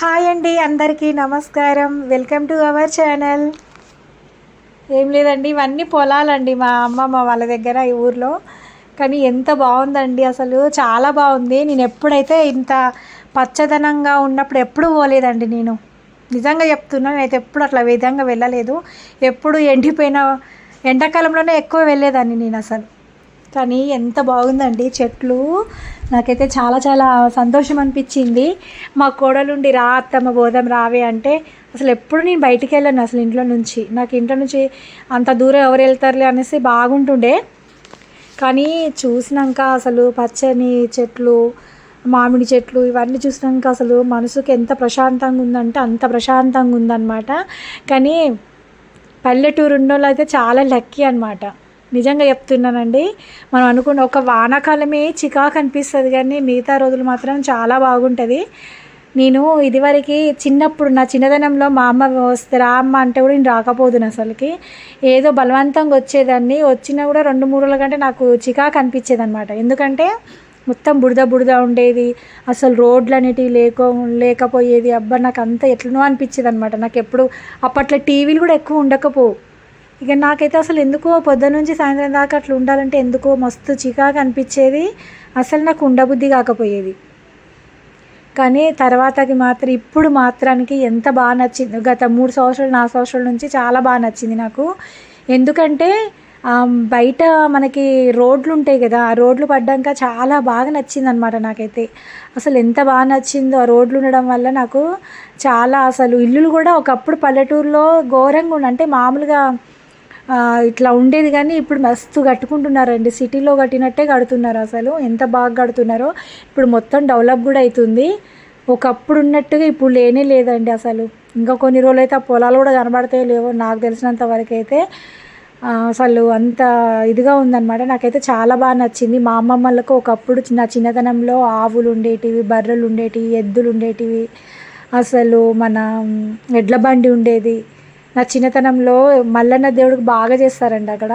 Hi అండి అందరికీ నమస్కారం. Welcome to our channel. ఏం లేదండి ఇవన్నీ పొలాలండి మా అమ్మమ్మ వాళ్ళ దగ్గర ఈ ఊర్లో. కానీ ఎంత బాగుందండి అసలు చాలా బాగుంది. నేను ఎప్పుడైతే ఇంత పచ్చదనంగా ఉన్నప్పుడు ఎప్పుడు పోలేదండి నేను. నిజంగా చెప్తున్నా నేనైతే ఎప్పుడు అట్లా విధంగా వెళ్ళలేదు. ఎప్పుడు ఎండిపోయిన ఎండాకాలంలోనే ఎక్కువ వెళ్ళేదాన్ని నేను అసలు. కానీ ఎంత బాగుందండి చెట్లు. నాకైతే చాలా చాలా సంతోషం అనిపించింది. మా కోడలుండి రా అత్తమ్మ బోధం రావే అంటే అసలు ఎప్పుడు నేను బయటికి వెళ్ళాను అసలు ఇంట్లో నుంచి. నాకు ఇంట్లో నుంచి అంత దూరం ఎవరు వెళ్తారులే అనేసి బాగుంటుండే. కానీ చూసినాక అసలు పచ్చని చెట్లు మామిడి చెట్లు ఇవన్నీ చూసినాక అసలు మనసుకి ఎంత ప్రశాంతంగా ఉందంటే అంత ప్రశాంతంగా ఉందన్నమాట. కానీ పల్లెటూరు ఉన్నోళ్ళు అయితే చాలా లక్కీ అనమాట నిజంగా చెప్తున్నానండి. మనం అనుకున్న ఒక వానాకాలమే చికాకు అనిపిస్తుంది కానీ మిగతా రోజులు మాత్రం చాలా బాగుంటుంది. నేను ఇదివరకు చిన్నప్పుడు నా చిన్నదనంలో మా అమ్మ వస్తే రా అమ్మ అంటే కూడా నేను రాకపోదును అసలుకి. ఏదో బలవంతంగా వచ్చేదాన్ని. వచ్చినా కూడా రెండు మూడు రోజుల కంటే నాకు చికాకు అనిపించేది అనమాట ఎందుకంటే మొత్తం బురద బురద ఉండేది. అసలు రోడ్లు అనేటివి లేకో లేకపోయేది. అబ్బా నాకు అంత ఎట్లనో అనిపించేది అనమాట నాకు ఎప్పుడు అప్పట్లో టీవీలు కూడా ఎక్కువ ఉండకపోవు. ఇక నాకైతే అసలు ఎందుకో పొద్దు నుంచి సాయంత్రం దాకా అట్లా ఉండాలంటే ఎందుకో మస్తు చికాకు అనిపించేది. అసలు నాకు ఉండబుద్ధి కాకపోయేది. కానీ తర్వాతకి మాత్రం ఇప్పుడు మాత్రానికి ఎంత బాగా నచ్చింది. గత మూడు సంవత్సరాలు నాలుగు సంవత్సరాల నుంచి చాలా బాగా నచ్చింది నాకు. ఎందుకంటే బయట మనకి రోడ్లు ఉంటాయి కదా ఆ రోడ్లు పడ్డాక చాలా బాగా నచ్చింది అనమాట నాకైతే. అసలు ఎంత బాగా నచ్చిందో ఆ రోడ్లు ఉండడం వల్ల నాకు చాలా అసలు ఇల్లులు కూడా ఒకప్పుడు పల్లెటూరులో ఘోరంగా ఉండే అంటే మామూలుగా ఇట్లా ఉండేది కానీ ఇప్పుడు మస్తు కట్టుకుంటున్నారండి. సిటీలో కట్టినట్టే కడుతున్నారు అసలు. ఎంత బాగా కడుతున్నారో. ఇప్పుడు మొత్తం డెవలప్ కూడా అవుతుంది ఒకప్పుడు ఉన్నట్టుగా ఇప్పుడు లేనే లేదండి అసలు. ఇంకా కొన్ని రోజులు అయితే ఆ పొలాలు కూడా కనబడతాయో లేవో నాకు తెలిసినంత వరకు అయితే అసలు అంత ఇదిగా ఉందన్నమాట. నాకైతే చాలా బాగా నచ్చింది. మా అమ్మమ్మలకు ఒకప్పుడు నా చిన్నతనంలో ఆవులు ఉండేటివి బర్రెలు ఉండేటివి ఎద్దులు ఉండేటివి. అసలు మన ఎడ్ల బండి ఉండేది. నా చిన్నతనంలో మల్లన్న దేవుడికి బాగా చేస్తారండి అక్కడ.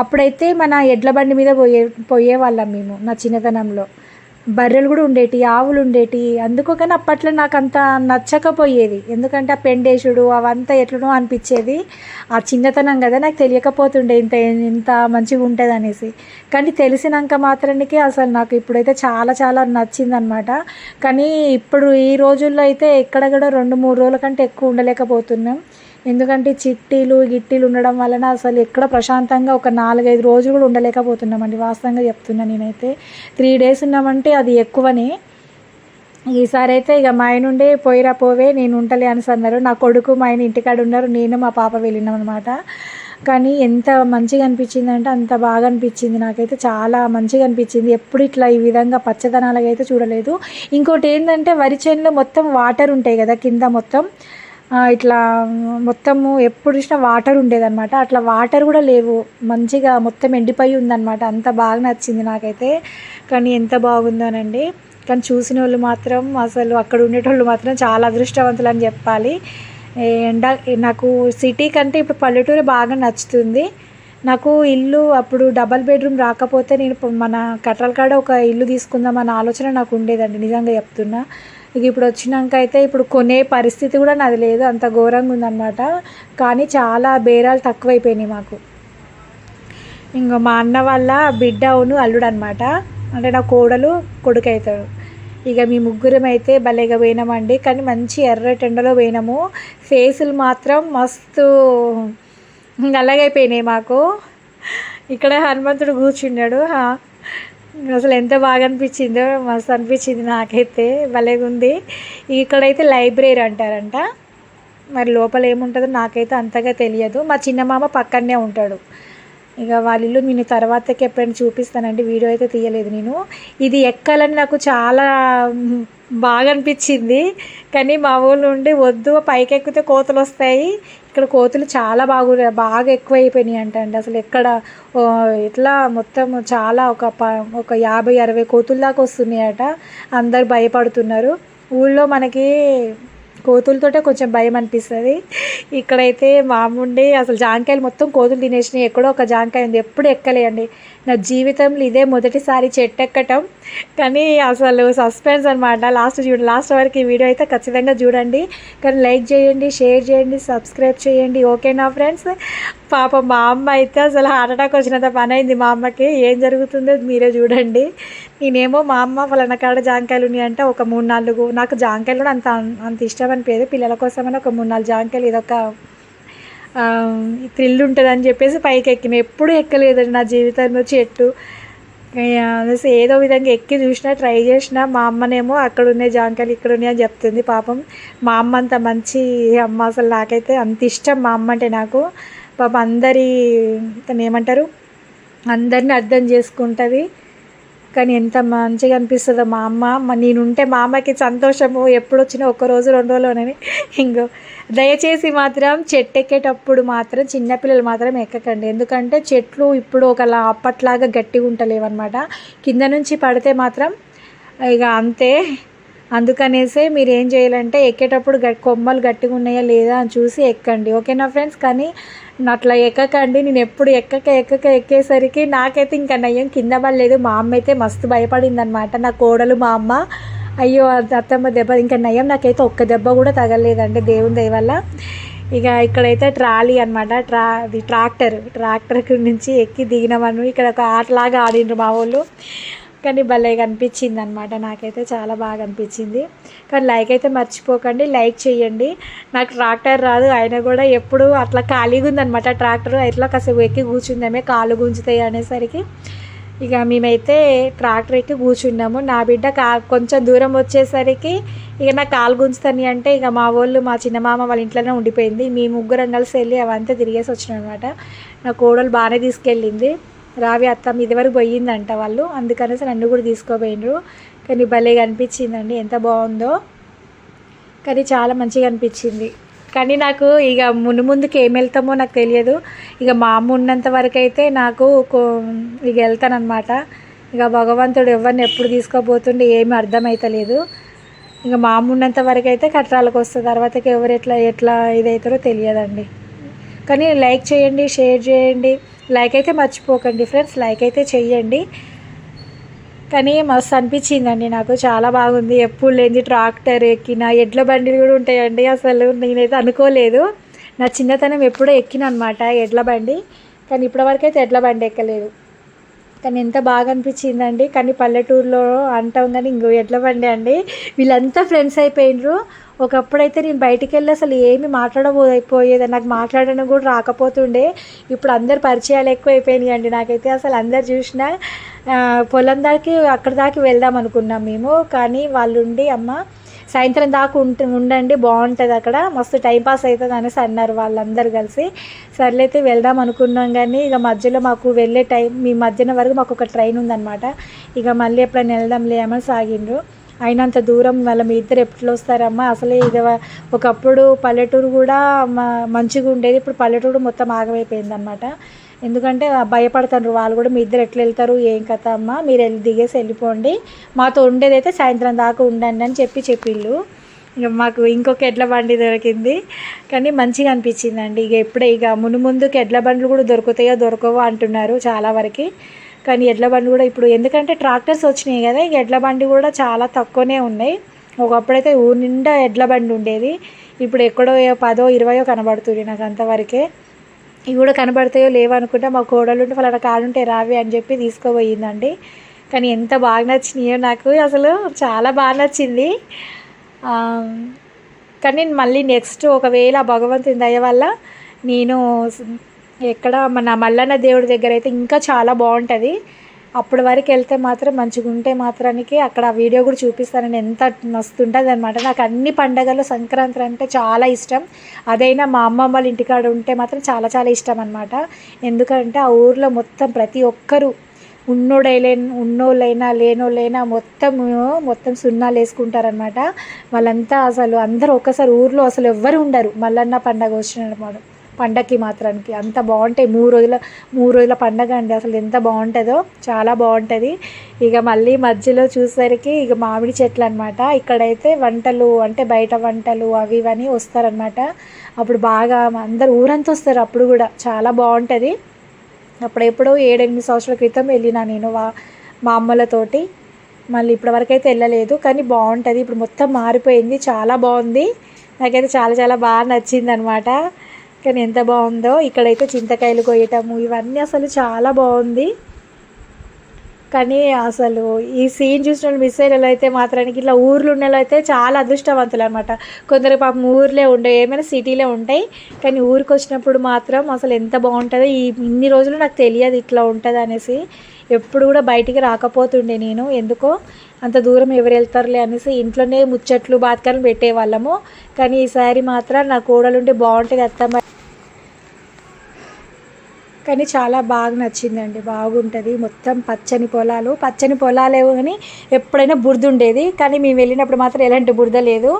అప్పుడైతే మన ఎడ్ల బండి మీద పోయే పోయేవాళ్ళం మేము నా చిన్నతనంలో. బర్రెలు కూడా ఉండేటి ఆవులు ఉండేటి. అందుకో కానీ అప్పట్లో నాకు అంత నచ్చకపోయేది. ఎందుకంటే ఆ పెండేసుడు అవంతా ఎట్లనో అనిపించేది. ఆ చిన్నతనం కదా నాకు తెలియకపోతుండే ఇంత ఇంత మంచిగా ఉంటుంది అనేసి కానీ తెలిసినాక మాత్రానికి అసలు నాకు ఇప్పుడైతే చాలా చాలా నచ్చిందనమాట కానీ ఇప్పుడు ఈ రోజుల్లో అయితే ఎక్కడ కూడా రెండు మూడు రోజుల కంటే ఎక్కువ ఉండలేకపోతున్నాం. ఎందుకంటే చిట్టీలు గిట్టీలు ఉండడం వలన అసలు ఎక్కడ ప్రశాంతంగా ఒక నాలుగైదు రోజులు కూడా ఉండలేకపోతున్నామండి. వాస్తవంగా చెప్తున్నా నేనైతే. త్రీ డేస్ ఉన్నామంటే అది ఎక్కువనే. ఈసారి అయితే ఇక మా ఆయన ఉండే పోయిరా పోవే నేను ఉంటలే అని అన్నారు. నా కొడుకు మా ఆయన ఇంటికాడ ఉన్నారు నేను మా పాప వెళ్ళినాం అనమాట కానీ ఎంత మంచిగా అనిపించింది అంటే అంత బాగా అనిపించింది. నాకైతే చాలా మంచిగా అనిపించింది. ఎప్పుడు ఇట్లా ఈ విధంగా పచ్చదనాలకైతే అయితే చూడలేదు. ఇంకోటి ఏంటంటే వరి చేనులో మొత్తం వాటర్ ఉంటాయి కదా కింద మొత్తం. ఇట్లా మొత్తము ఎప్పుడు చూసినా వాటర్ ఉండేదన్నమాట. అట్లా వాటర్ కూడా లేవు. మంచిగా మొత్తం ఎండిపోయి ఉందన్నమాట. అంత బాగా నచ్చింది నాకైతే. కానీ ఎంత బాగుందోనండి కానీ చూసిన వాళ్ళు మాత్రం అసలు అక్కడ ఉండేటోళ్ళు మాత్రం చాలా అదృష్టవంతులు అని చెప్పాలి. ఎండ నాకు సిటీ కంటే ఇప్పుడు పల్లెటూరు బాగా నచ్చుతుంది. నాకు ఇల్లు అప్పుడు డబల్ బెడ్రూమ్ రాకపోతే నేను ఇప్పుడు మన కట్రల కాడ ఒక ఇల్లు తీసుకుందాం అన్న ఆలోచన నాకు ఉండేదండి. నిజంగా చెప్తున్నా. ఇక ఇప్పుడు వచ్చినాక అయితే ఇప్పుడు కొనే పరిస్థితి కూడా నాది లేదు. అంత ఘోరంగా ఉందన్నమాట. కానీ చాలా బేరాలు తక్కువైపోయినాయి మాకు. ఇంకా మా అన్న వాళ్ళ బిడ్డ అవును అల్లుడు అనమాట అంటే నా కోడలు కొడుకు అవుతాడు ఇక మీ ముగ్గురం అయితే భలేగా పోయినామండి. కానీ మంచి ఎర్రటెండలో పోయినాము. ఫేసులు మాత్రం మస్తు నల్లగైపోయినాయి మాకు. ఇక్కడ హనుమంతుడు కూర్చున్నాడు. అసలు ఎంత బాగా అనిపించిందో మస్తు అనిపించింది నాకైతే. భలేగుంది ఉంది ఇక్కడైతే లైబ్రరీ అంటారంట. మరి లోపల ఏముంటుందో నాకైతే అంతగా తెలియదు. మా చిన్న మామ పక్కనే ఉంటాడు. ఇక వాళ్ళ ఇల్లు నేను తర్వాతకి ఎప్పుడైనా చూపిస్తానండి. వీడియో అయితే తీయలేదు నేను. ఇది ఎక్కాలని నాకు చాలా బాగా అనిపించింది. కానీ మా ఊళ్ళో ఉండి వద్దు పైకి ఎక్కితే కోతులు వస్తాయి. ఇక్కడ కోతులు చాలా బాగు బాగా ఎక్కువైపోయినాయి అంట అండి. అసలు ఎక్కడ ఇట్లా మొత్తం చాలా ఒక ప ఒక యాభై అరవై కోతుల దాకా వస్తున్నాయట. అందరు భయపడుతున్నారు. ఊళ్ళో మనకి కోతులతోటే కొంచెం భయం అనిపిస్తుంది. ఇక్కడైతే మాముండి అసలు జాంకాయలు మొత్తం కోతులు తినేసినాయి. ఎక్కడో ఒక జాంకాయ ఉంది. ఎప్పుడు ఎక్కలేయండి. నా జీవితంలో ఇదే మొదటిసారి చెట్టెక్కటం. కానీ అసలు సస్పెన్స్ అనమాట లాస్ట్ చూడండి లాస్ట్ వరకు ఈ వీడియో అయితే ఖచ్చితంగా చూడండి. కానీ లైక్ చేయండి షేర్ చేయండి సబ్స్క్రైబ్ చేయండి. ఓకేనా ఫ్రెండ్స్? పాప మా అమ్మ అయితే అసలు హార్ట్ అటాక్ వచ్చినంత పని అయింది మా అమ్మకి. ఏం జరుగుతుందో మీరే చూడండి. నేనేమో మా అమ్మ వాళ్ళ కాడ జాంకాయలు ఉన్నాయంటే ఒక మూడు నాలుగు నాకు జాంకాయలు కూడా అంత అంత ఇష్టం అనిపించదు. పిల్లల కోసమని ఒక మూడు నాలుగు జాంకాయలు ఇదొక థ్రిల్ ఉంటుందని చెప్పేసి పైకి ఎక్కిన. ఎప్పుడు ఎక్కలేదండి నా జీవితంలో చెట్టు. ఏదో విధంగా ఎక్కి చూసినా ట్రై చేసినా మా అమ్మనేమో అక్కడ ఉన్నాయి జాంకాయలు ఇక్కడ ఉన్నాయి అని చెప్తుంది పాపం. మా అమ్మ అంత మంచి అమ్మ అసలు నాకైతే అంత ఇష్టం మా అమ్మ అంటే నాకు. పాపం అందరి తను ఏమంటారు? అందరిని అర్థం చేసుకుంటుంది. కానీ ఎంత మంచిగా అనిపిస్తుందో మా అమ్మ. నేనుంటే మా అమ్మకి సంతోషము ఎప్పుడు వచ్చినా ఒక రోజు రెండు రోజుల్లోనే ఇంకో దయచేసి మాత్రం చెట్టు ఎక్కేటప్పుడు మాత్రం చిన్నపిల్లలు మాత్రం ఎక్కకండి. ఎందుకంటే చెట్లు ఇప్పుడు ఒకలా అప్పట్లాగా గట్టిగా ఉండలేవన్నమాట కింద నుంచి పడితే మాత్రం ఇక అంతే. అందుకనేసే మీరు ఏం చేయాలంటే ఎక్కేటప్పుడు కొమ్మలు గట్టిగా ఉన్నాయా లేదా అని చూసి ఎక్కండి. ఓకేనా ఫ్రెండ్స్? కానీ అట్లా ఎక్కకండి. నేను ఎప్పుడు ఎక్కక ఎక్కక ఎక్కేసరికి నాకైతే ఇంకా నయ్యం కింద పడలేదు. మా అమ్మ అయితే మస్తు భయపడింది అనమాట నా కోడలు మా అమ్మ. అయ్యో అత్తమ్మ దెబ్బ ఇంకా నయ్యం నాకైతే ఒక్క దెబ్బ కూడా తగలేదండి దేవుని దయ వల్ల ఇక ఇక్కడైతే ట్రాలీ అనమాట ట్రా అది ట్రాక్టర్ ట్రాక్టర్ నుంచి ఎక్కి దిగినామను. ఇక్కడ ఒక ఆటలాగా ఆడిండ్రు మా వాళ్ళు. కానీ భలే అనిపించింది అనమాట నాకైతే చాలా బాగా అనిపించింది కానీ లైక్ అయితే మర్చిపోకండి. లైక్ చేయండి. నాకు ట్రాక్టర్ రాదు. ఆయన కూడా ఎప్పుడు అట్లా ఖాళీగా ఉందనమాట ట్రాక్టర్ ఎట్లా కాసేపు ఎక్కి కూర్చుందామే. కాలు గుంజుతాయి అనేసరికి ఇక మేమైతే ట్రాక్టర్ ఎక్కి కూర్చున్నాము. నా బిడ్డ కా కొంచెం దూరం వచ్చేసరికి ఇక నా కాలు గుంజుతాని అంటే ఇక మా వాళ్ళు మా చిన్నమామ వాళ్ళ ఇంట్లోనే ఉండిపోయింది. మీ ముగ్గురం కలిసి వెళ్ళి అవంతా తిరిగేసి వచ్చినాం అనమాట నా కోడలు బాగానే తీసుకెళ్ళింది. రావి అత్తమ్మ ఇదివరకు పోయిందంట వాళ్ళు. అందుకనేసి నన్ను కూడా తీసుకోపోయినరు కానీ భలే కనిపించిందండి. ఎంత బాగుందో. కానీ చాలా మంచిగా అనిపించింది. కానీ నాకు ఇక ముందు ముందుకు ఏం వెళ్తామో నాకు తెలియదు. ఇక మా అమ్మ ఉన్నంత వరకు అయితే నాకు ఇక వెళ్తానమాట ఇక భగవంతుడు ఎవరిని ఎప్పుడు తీసుకోబోతుండే ఏమీ అర్థమవుతలేదు ఇక మా అమ్మ ఉన్నంత వరకు అయితే కట్రాలకు వస్తుంది. తర్వాతకి ఎవరు ఎట్లా ఎట్లా ఇదవుతారో తెలియదండి. కానీ లైక్ చేయండి షేర్ చేయండి. లైక్ అయితే మర్చిపోకండి ఫ్రెండ్స్ లైక్ అయితే చెయ్యండి. కానీ మస్తు అనిపించిందండి నాకు. చాలా బాగుంది. ఎప్పుడు లేని ట్రాక్టర్ ఎక్కిన. ఎడ్ల బండిలు కూడా ఉంటాయండి. అసలు నేనైతే అనుకోలేదు. నా చిన్నతనం ఎప్పుడో ఎక్కిన అనమాట ఎడ్ల బండి. కానీ ఇప్పటివరకు అయితే ఎడ్ల బండి ఎక్కలేదు. కానీ ఎంత బాగా అనిపించిందండి. కానీ పల్లెటూరులో అంటాం కానీ ఇంకో ఎడ్ల బండి అండి. వీళ్ళంతా ఫ్రెండ్స్ అయిపోయినరు ఒకప్పుడైతే నేను బయటికి వెళ్ళి అసలు ఏమి మాట్లాడబోయిపోయేది నాకు మాట్లాడడం కూడా రాకపోతుండే. ఇప్పుడు అందరు పరిచయాలు ఎక్కువ అయిపోయినాయి అండి. నాకైతే అసలు అందరు చూసినా పొలం దాకి అక్కడ దాకా వెళ్దాం అనుకున్నాం మేము. కానీ వాళ్ళు ఉండి అమ్మ సాయంత్రం దాకా ఉంట ఉండండి బాగుంటుంది అక్కడ. మస్తు టైంపాస్ అవుతుంది అనేసి అన్నారు వాళ్ళందరూ కలిసి. సర్లైతే వెళ్దాం అనుకున్నాం కానీ ఇక మధ్యలో మాకు వెళ్ళే టైం మీ మధ్యన వరకు మాకు ఒక ట్రైన్ ఉందన్నమాట. ఇక మళ్ళీ ఎప్పుడైనా వెళ్దాం లేమని సాగిండ్రు. అయినంత దూరం వాళ్ళ మీ ఇద్దరు ఎప్పుడు వస్తారమ్మా? అసలే ఇది ఒకప్పుడు పల్లెటూరు కూడా మంచిగా ఉండేది. ఇప్పుడు పల్లెటూరు మొత్తం ఆగమైపోయింది అనమాట ఎందుకంటే భయపడతారు వాళ్ళు కూడా మీ ఇద్దరు ఎట్లా వెళ్తారు? ఏం కథ అమ్మ? మీరు వెళ్ళి దిగేసి వెళ్ళిపోండి. మాతో ఉండేదైతే సాయంత్రం దాకా ఉండండి అని చెప్పి చెప్పిళ్ళు. ఇక మాకు ఇంకొక ఎడ్ల బండి దొరికింది. కానీ మంచిగా అనిపించిందండి. ఇక ఎప్పుడే ఇక మును ముందుకు ఎడ్ల బండ్లు కూడా దొరుకుతాయో దొరకవో అంటున్నారు చాలా వరకు. కానీ ఎడ్ల బండి కూడా ఇప్పుడు ఎందుకంటే ట్రాక్టర్స్ వచ్చినాయి కదా ఎడ్ల బండి కూడా చాలా తక్కువనే ఉన్నాయి. ఒకప్పుడైతే ఊరి నిండా ఎడ్ల బండి ఉండేది. ఇప్పుడు ఎక్కడో పదో ఇరవయో కనబడుతుంది నాకు అంతవరకే. ఇవి కూడా కనబడతాయో లేవనుకుంటే మా కోడలు ఉంటే వాళ్ళ కాడుంటే రావి అని చెప్పి తీసుకోబోయిందండి కానీ ఎంత బాగా నచ్చినాయో నాకు అసలు చాలా బాగా నచ్చింది. కానీ మళ్ళీ నెక్స్ట్ ఒకవేళ భగవంతుని దయ వల్ల నేను ఎక్కడ మన మల్లన్న దేవుడి దగ్గర అయితే ఇంకా చాలా బాగుంటుంది. అప్పటి వరకు వెళ్తే మాత్రం మంచిగా ఉంటే మాత్రానికి అక్కడ ఆ వీడియో కూడా చూపిస్తానని ఎంత మస్తుంటుంది అనమాట నాకు అన్ని పండగలు సంక్రాంతి అంటే చాలా ఇష్టం. అదైనా మా అమ్మమ్మ వాళ్ళ ఇంటికాడ ఉంటే మాత్రం చాలా చాలా ఇష్టం అనమాట ఎందుకంటే ఆ ఊర్లో మొత్తం ప్రతి ఒక్కరూ ఉన్నోడైలే ఉన్నోళ్ళైనా లేనోళ్ళైనా మొత్తం మొత్తం సున్నాలు వేసుకుంటారనమాట వాళ్ళంతా అసలు అందరూ ఒక్కసారి ఊర్లో అసలు ఎవ్వరు ఉండరు. మల్లన్న పండగ వచ్చిన పండగకి మాత్రానికి. అంత బాగుంటాయి. మూడు రోజుల మూడు రోజుల పండగ అండి. అసలు ఎంత బాగుంటుందో చాలా బాగుంటుంది. ఇక మళ్ళీ మధ్యలో చూసేసరికి ఇక మామిడి చెట్లు అనమాట ఇక్కడైతే వంటలు అంటే బయట వంటలు అవి ఇవన్నీ వస్తారనమాట అప్పుడు బాగా అందరు ఊరంతా వస్తారు అప్పుడు కూడా. చాలా బాగుంటుంది. అప్పుడు ఎప్పుడో ఏడెనిమిది సంవత్సరాల క్రితం వెళ్ళినా నేను వా మా అమ్మలతోటి. మళ్ళీ ఇప్పటివరకు అయితే వెళ్ళలేదు. కానీ బాగుంటుంది. ఇప్పుడు మొత్తం మారిపోయింది. చాలా బాగుంది. నాకైతే చాలా చాలా బాగా నచ్చింది అనమాట కానీ ఎంత బాగుందో. ఇక్కడైతే చింతకాయలు కొయ్యటము ఇవన్నీ అసలు చాలా బాగుంది. కానీ అసలు ఈ సీన్ చూసిన వాళ్ళు మిస్ అయిన అయితే మాత్రానికి ఇట్లా ఊర్లు ఉన్న అయితే చాలా అదృష్టవంతులు అనమాట కొందరు పాపం ఊర్లే ఉండవు ఏమైనా సిటీలో ఉంటాయి కానీ ఊరికి వచ్చినప్పుడు మాత్రం అసలు ఎంత బాగుంటుందో ఈ ఇన్ని రోజులు నాకు తెలియదు ఇట్లా ఉంటుంది అనేసి. ఎప్పుడు కూడా బయటికి రాకపోతుండే నేను. ఎందుకో అంత దూరం ఎవరు వెళ్తారులే అనేసి ఇంట్లోనే ముచ్చట్లు బాతకాలను పెట్టేవాళ్ళము. కానీ ఈసారి మాత్రం నా కోడలుంటే బాగుంటుంది అత్తమ్మ. కానీ చాలా బాగా నచ్చిందండి. బాగుంటుంది. మొత్తం పచ్చని పొలాలు. పచ్చని పొలాలేవు కానీ ఎప్పుడైనా బురద ఉండేది. కానీ మేము వెళ్ళినప్పుడు మాత్రం ఎలాంటి బురద లేదు.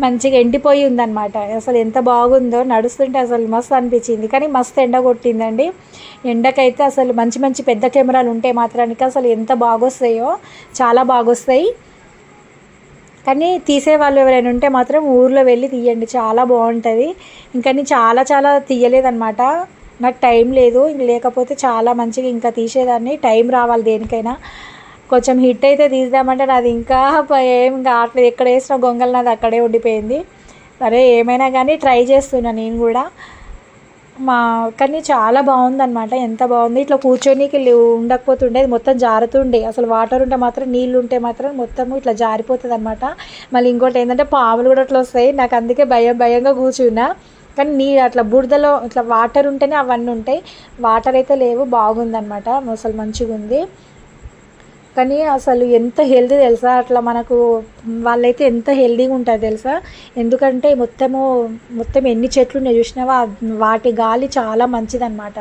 మంచిగా ఎండిపోయి ఉందన్నమాట. అసలు ఎంత బాగుందో నడుస్తుంటే అసలు మస్తు అనిపించింది. కానీ మస్తు ఎండ కొట్టిందండి. ఎండకైతే అసలు మంచి మంచి పెద్ద కెమెరాలు ఉంటే మాత్రానికి అసలు ఎంత బాగొస్తాయో చాలా బాగొస్తాయి. కానీ తీసేవాళ్ళు ఎవరైనా ఉంటే మాత్రం ఊర్లో వెళ్ళి తీయండి. చాలా బాగుంటుంది. ఇంకా నేను చాలా చాలా తీయలేదన్నమాట. నాకు టైం లేదు లేకపోతే చాలా మంచిగా ఇంకా తీసేదాన్ని. టైం రావాలి దేనికైనా. కొంచెం హిట్ అయితే తీద్దామంటే నాది ఇంకా ఏం కావట్లేదు. ఎక్కడ వేసిన గొంగల్ నాది అక్కడే ఉండిపోయింది. సరే ఏమైనా కానీ ట్రై చేస్తున్నా నేను కూడా. మా కానీ చాలా బాగుందన్నమాట. ఎంత బాగుంది. ఇట్లా కూర్చొనికి ఉండకపోతుండేది మొత్తం జారుతుండే. అసలు వాటర్ ఉంటే మాత్రం నీళ్ళు ఉంటే మాత్రం మొత్తం ఇట్లా జారిపోతుంది అనమాట మళ్ళీ ఇంకోటి ఏంటంటే పాములు కూడా అట్లా వస్తాయి. నాకు అందుకే భయం భయంగా కూర్చున్నా. కానీ నీ అట్లా బురదలో ఇట్లా వాటర్ ఉంటేనే అవన్నీ ఉంటాయి. వాటర్ అయితే లేవు బాగుందనమాట అసలు మంచిగా ఉంది కానీ అసలు ఎంత హెల్దీ తెలుసా? అట్లా మనకు వాళ్ళైతే ఎంత హెల్దీగా ఉంటుంది తెలుసా? ఎందుకంటే మొత్తము మొత్తం ఎన్ని చెట్లు ఉన్నాయి చూసినావా? వాటి గాలి చాలా మంచిదన్నమాట.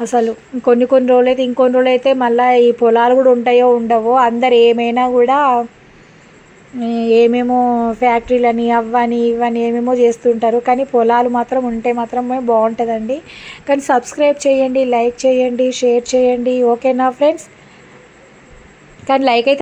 అసలు కొన్ని కొన్ని రోజులు అయితే ఇంకొన్ని రోజులు అయితే మళ్ళీ ఈ పొలాలు కూడా ఉంటాయో ఉండవో అందరు ఏమైనా కూడా ఏమేమో ఫ్యాక్టరీలని అవ్వని ఇవని ఏమేమో చేస్తుంటారు. కానీ పొలాలు మాత్రం ఉంటే మాత్రమే బాగుంటుందండి. కానీ సబ్స్క్రైబ్ చేయండి లైక్ చేయండి షేర్ చేయండి. ఓకేనా ఫ్రెండ్స్? కానీ లైక్ అయితే